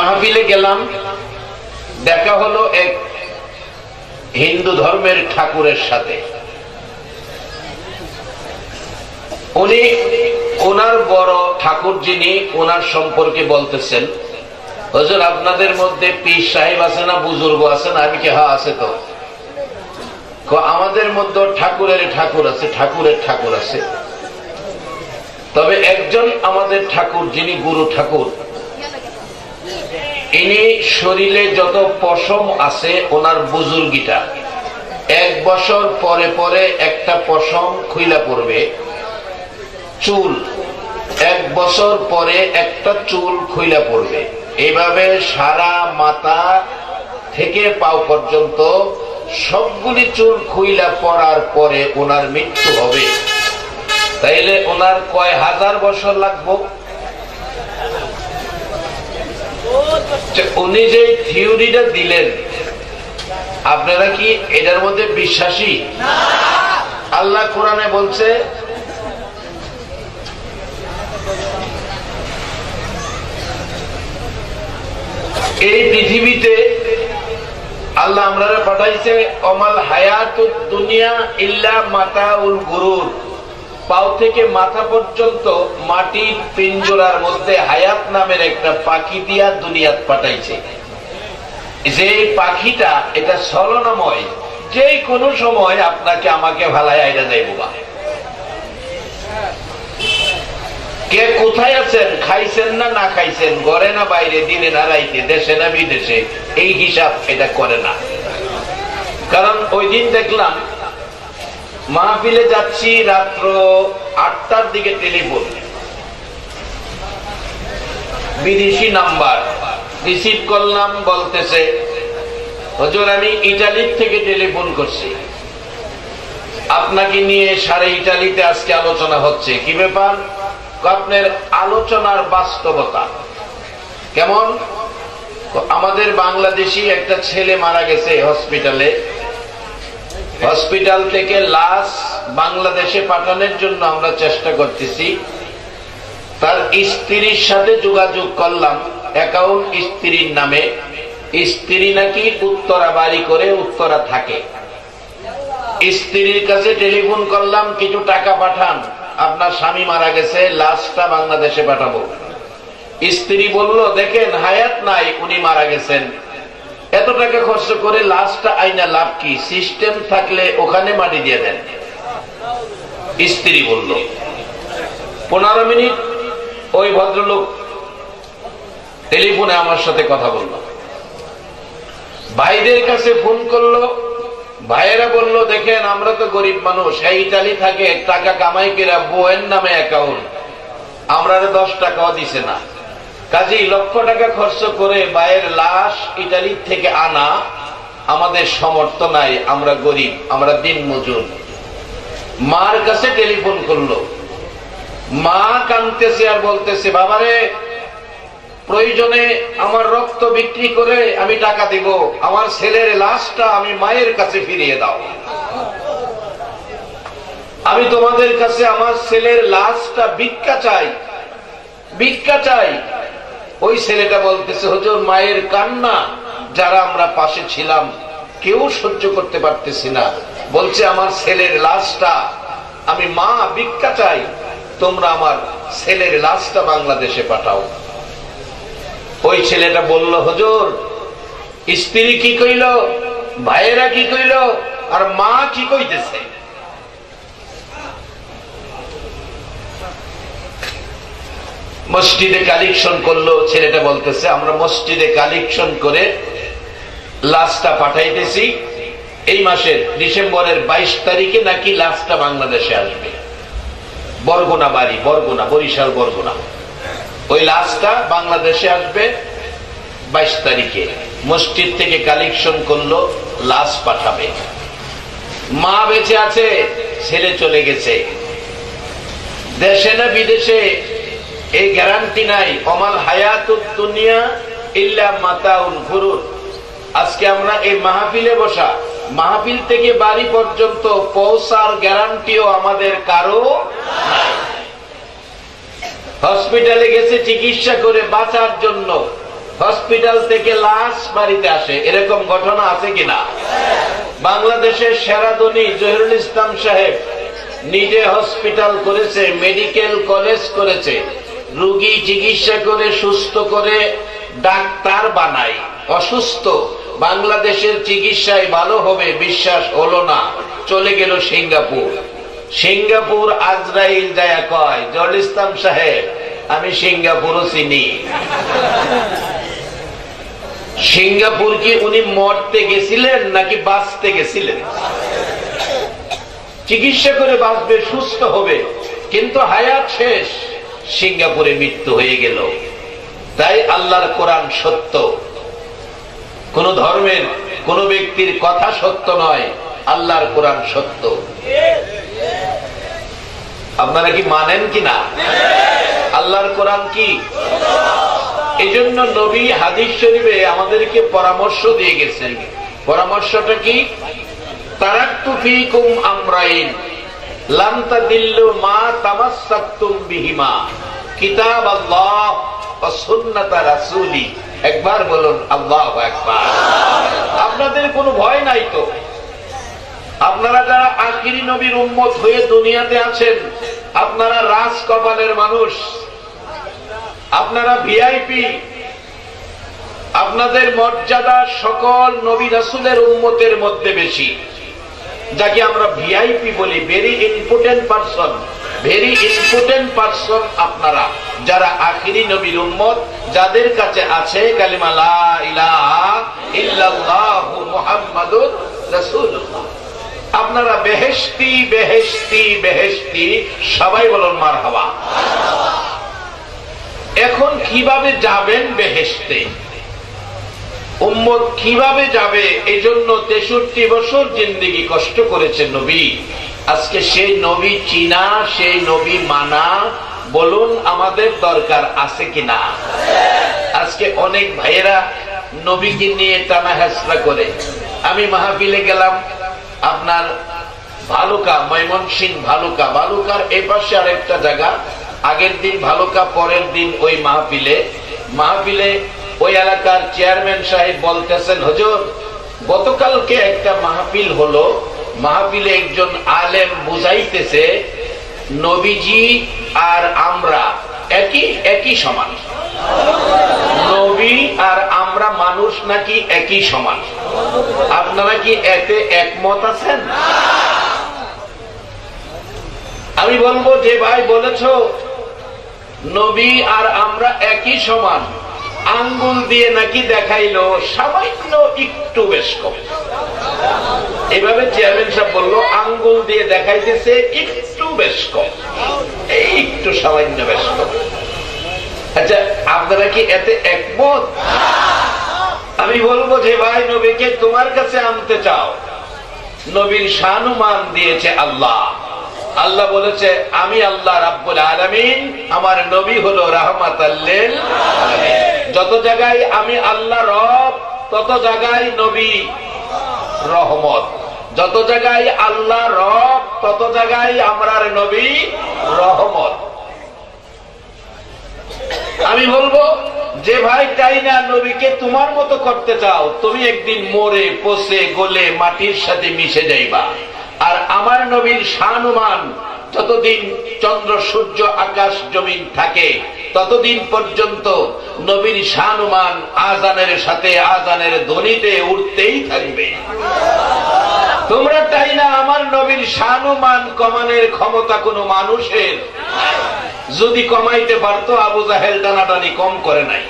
মাহফিলে গেলাম। দেখা হলো এক হিন্দু ধর্মের ঠাকুরের সাথে। উনি ওনার বড় ঠাকুর যিনি, ওনার সম্পর্কে বলতেছেন, হজুর, আপনাদের মধ্যে পীর সাহেব আছে না, বুজুর্গ আছে না? আমি কি হ্যাঁ আছে তো? আমাদের মধ্যে ঠাকুরের ঠাকুর আছে, ঠাকুরের ঠাকুর আছে। তবে একজন আমাদের ঠাকুর যিনি গুরু ঠাকুর ইনি শরীরে যত পশম আছে, ওনার বুজুর্গিটা। এক বছর পরে পরে একটা পশম খুইলা পড়বে। চুল। এক বছর পরে একটা চুল খুইলা পড়বে। এইভাবে সারা মাথা থেকে পাও পর্যন্ত সবগুলি চুল খুইলা পড়ার পরে ওনার মৃত্যু হবে। তাইলে ওনার কয় হাজার বছর লাগবো যে উনি যে থিওরিটা দিলেন, আপনারা কি এটার মধ্যে বিশ্বাসী? আল্লাহ কোরআনে বলছে, এই পৃথিবীতে আল্লাহ আমরা পাঠাইছে, অমাল হায়াত দুনিয়া ইল্লা মাতা উল গুরুর। পাও থেকে মাথা পর্যন্ত মাটির পিঞ্জরার মধ্যে হায়াত নামের একটা পাখি দিয়া দুনিয়াত পাঠাইছে। যে পাখিটা এটা ছলনাময় যে কোনো সময় আপনাকে আমাকে ভালাই আইরা দেয় বাবা। কে কোথায় আছেন, খাইছেন না না খাইছেন, ঘরে না বাইরে, দিনে না রাইতে, দেশে না বিদেশে, এই হিসাব এটা করে না। কারণ ওই দিন দেখলাম মাহফিলে যাচ্ছি রাত্র আটটার দিকে টেলিফোন। বিদেশি নাম্বার। রিসিভ করলাম, বলতেছে, হজুর, আমি ইটালির থেকে টেলিফোন করছি। আপনাকে নিয়ে সারে ইটালিতে আজকে আলোচনা হচ্ছে। কি ব্যাপার? আপনার আলোচনার বাস্তবতা। কেমন? আমাদের বাংলাদেশি একটা ছেলে মারা গেছে হসপিটালে। হসপিটাল থেকে লাশ বাংলাদেশে পাঠানোর জন্য আমরা চেষ্টা করতেছি। তার স্ত্রীর সাথে যোগাযোগ করলাম, অ্যাকাউন্ট স্ত্রীর নামে। স্ত্রী নাকি উত্তরা বাড়ি করে উত্তরা থাকে। স্ত্রীর কাছে টেলিফোন করলাম, কিছু টাকা পাঠান, আপনার স্বামী মারা গেছে, লাশটা বাংলাদেশে পাঠাবো। স্ত্রী বলল, দেখেন, হায়াত নাই, উনি মারা গেছেন। এত টাকা খরচ করে লাশটা আইনা লাভ কি? সিস্টেম থাকলে ওখানে মাটি দিয়ে দেন। স্ত্রী বলল, পনেরো মিনিট। ওই ভদ্রলোক টেলিফোনে আমার সাথে কথা বলল। ভাইদের কাছে ফোন করল। ভাইয়েরা বলল, দেখেন, আমরা তো গরিব মানুষ। এই ইটালি থাকে, টাকা কামাই কেরা বউয়ের নামে অ্যাকাউন্ট আমরা দশ টাকাও দিছে না। কাজেই লক্ষ টাকা খরচ করে মায়ের লাশ ইটালি থেকে আনা আমাদের সমর্থ নাই, আমরা গরিব, আমরা দিন মজুর মার কাছে টেলিফোন করল। মা কানতেছে আর বলতেছে, বাবারে, প্রয়োজনে আমার রক্ত বিক্রি করে আমি টাকা দিব, আমার ছেলের লাশটা আমি মায়ের কাছে ফিরিয়ে দাও। আমি তোমাদের কাছে আমার ছেলের লাশটা ভিক্ষা চাই ভিক্ষা চাই। ওই ছেলেটা বলতেছে, হুজুর, মায়ের কান্না, যারা আমরা পাশে ছিলাম, কেউ সহ্য করতে পারতেছি না। বলছে, আমার ছেলের লাশটা, আমি মা ভিক্ষা চাই, তোমরা আমার ছেলের লাশটা বাংলাদেশে পাঠাও। ওই ছেলেটা বলল, হজুর, স্ত্রী কি কইল, ভাইয়েরা কি কইল, আর মা কি কইতেছে? মসজিদে কালেকশন করল, ছেলেটা বলতেছে, আমরা মসজিদে কালেকশন করে লাশটা পাঠাইতেছি। এই মাসের ডিসেম্বরের বাইশ তারিখে নাকি লাশটা বাংলাদেশে আসবে। বরগুনা বাড়ি, বরগুনা, বরিশাল বরগুনা। ওই লাশটা বাংলাদেশে আসবে বাইশ তারিখে। মসজিদ থেকে কালেকশন করল, লাশ পাঠাবে। মা বেঁচে আছে, ছেলে চলে গেছে। দেশে না বিদেশে? এই গ্যারান্টি নাই। অমাল হায়াতুদ দুনিয়া ইল্লা মাতাউল ঘুরুর আজকে আমরা এই মাহফিলে বসা, মাহফিল থেকে বাড়ি পর্যন্ত পৌঁছার গ্যারান্টিও আমাদের কারও হসপিটালে গেছে চিকিৎসা করে বাঁচার জন্য, হসপিটাল থেকে লাশ বাড়িতে আসে। এরকম ঘটনা আছে কিনা? বাংলাদেশের সেরাদনী জহিরুল ইসলাম সাহেব নিজে হসপিটাল করেছে, মেডিকেল কলেজ করেছে। রুগী চিকিৎসা করে, সুস্থ করে, ডাক্তার বানাই। অসুস্থ, বাংলাদেশের চিকিৎসায় ভালো হবে, বিশ্বাস হলো না। চলে গেল সিঙ্গাপুর। সিঙ্গাপুর আজরাইল যায় কয়, জল ইসলাম সাহেব, আমি সিঙ্গাপুরও চিনি। সিঙ্গাপুর কি উনি মরতে গেছিলেন নাকি বাঁচতে গেছিলেন? চিকিৎসা করে বাঁচবে, সুস্থ হবে, কিন্তু হায়াত শেষ। সিঙ্গাপুরে মৃত্যু হয়ে গেল। তাই আল্লাহর কোরআন সত্য। কোন ধর্মের, কোন ব্যক্তির কথা সত্য নয়, আল্লাহর কোরআন সত্য। আপনারা কি মানেন কি না আল্লাহর কোরআন কি? এই জন্য নবী হাদিস শরীফে আমাদেরকে পরামর্শ দিয়ে গেছেন। পরামর্শটা কি? তারাক্তু ফিকুম আমরাইন। লাম তাদিল্লু মা তামাসসাকতুম বিহিমা। কিতাব আল্লাহ একবার আপনাদের কোনো ভয় নাই তো? আপনারা যারা আখিরি নবীর উম্মত হয়ে দুনিয়াতে আছেন, আপনারা রাজ কপালের মানুষ। আপনারা ভিআইপি। আপনাদের মর্যাদা সকল নবী রাসুলের উম্মতের মধ্যে বেশি। যাকে আমরা ভিআইপি বলি very important person very important person আপনারা, যারা আখিরি নবীর উম্মত, যাদের কাছে আছে কালিমা লা ইলাহা ইল্লাল্লাহু মুহাম্মাদুর রাসূলুল্লাহ। আপনারা বেহেশতি বেহেশতি বেহেশতি, সবাই বলুন মার হাওয়া এখন কীভাবে যাবেন বেহেশতে? উম্মত কীভাবে যাবে? এই জন্য তেষট্টি বছর জিন্দিগি কষ্ট করেছে নবী। আজকে সেই নবী চিনা, সেই নবী মানা। বলুন, আমাদের দরকার আছে কিনা? আজকে অনেক ভাইয়েরা নবীকে নিয়ে টানা হেসরা করে। আমি মাহফিলে গেলাম, আপনার ভালুকা ময়মনসিং ভালুকা। ভালুকার এই পাশে আরেকটা জায়গা, আগের দিন ভালুকা, পরের দিন ওই মাহফিলে। মাহফিলে ওই এলাকার চেয়ারম্যান সাহেব বলতেছেন, হজুর, গতকালকে একটা মাহফিল হলো। মাহফিলে একজন আলেম বুঝাইতেছে, নবীজি আর আমরা একই একই সমান। নবী আর আমরা মানুষ নাকি একই সমান। আপনারা কি এতে একমত আছেন? আমি বলব, যে ভাই বলেছ, নবী আর আমরা একই সমান। আঙ্গুল দিয়ে নাকি দেখাইলো, সামান্য একটু বেশ কম। এভাবে চেয়ারম্যান সাহেব বলল, আঙ্গুল দিয়ে দেখাইতেছে একটু বেশ কম। এই একটু সামান্য বেশ কম। আচ্ছা আপনারা কি এতে একমত? আমি বলব যে, ভাই নবীকে তোমার কাছে আনতে চাও। নবীর সানুমান দিয়েছে আল্লাহ। আল্লাহ বলেছে, আমি আল্লাহ রাব্বুল আলামিন, আমার নবী হলো রাহমাত যত জায়গায় আমি আল্লাহ রব, তত জায়গায় নবী রহমত। যত জায়গায় আল্লাহ রব, তত জায়গায় আমরার নবী রহমত। আমি বলব, যে ভাই তাই না নবীকে তোমার মতো করতে চাও, তুমি একদিন মরে, পচে, গলে, মাটির সাথে মিশে যাইবা। আর আমার নবীর সানুমান, যতদিন চন্দ্র, সূর্য, আকাশ, জমিন থাকে ততদিন পর্যন্ত নবীর শানুমান আজানের সাথে আজানের ধ্বনিতে উঠতেই থাকবে। তোমরা তাই না আমার নবীর শানুমান কমানের ক্ষমতা কোনো মানুষের? যদি কমাইতে পারতো আবু জাহেল টানাটানি কম করে নাই।